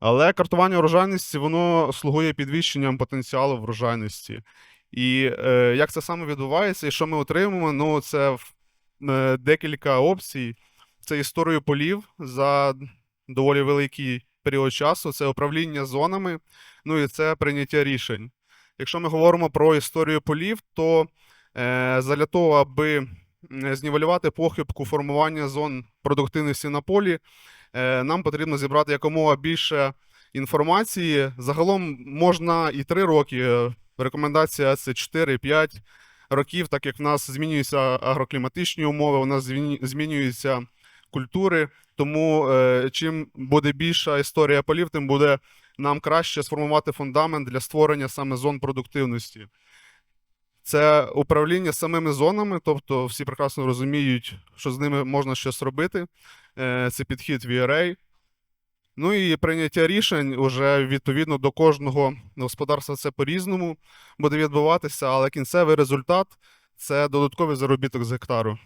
Але картування урожайності воно слугує підвищенням потенціалу врожайності. І е, як це саме відбувається, і що ми отримуємо? Ну, це е, декілька опцій. Це історію полів за доволі великий період часу, це управління зонами, ну і це прийняття рішень. Якщо ми говоримо про історію полів, то е, задля того, аби знівелювати похибку формування зон продуктивності на полі, е, нам потрібно зібрати якомога більше інформації. Загалом можна і 3 роки. е, Рекомендація це 4-5 років, так як в нас змінюються агрокліматичні умови, у нас змінюються культури. Тому е, чим буде більша історія полів, тим буде нам краще сформувати фундамент для створення саме зон продуктивності. Це управління самими зонами, тобто всі прекрасно розуміють, що з ними можна щось робити. Е, Це підхід VRA. Ну і прийняття рішень уже відповідно до кожного господарства це по-різному буде відбуватися, але кінцевий результат це додатковий заробіток з гектару.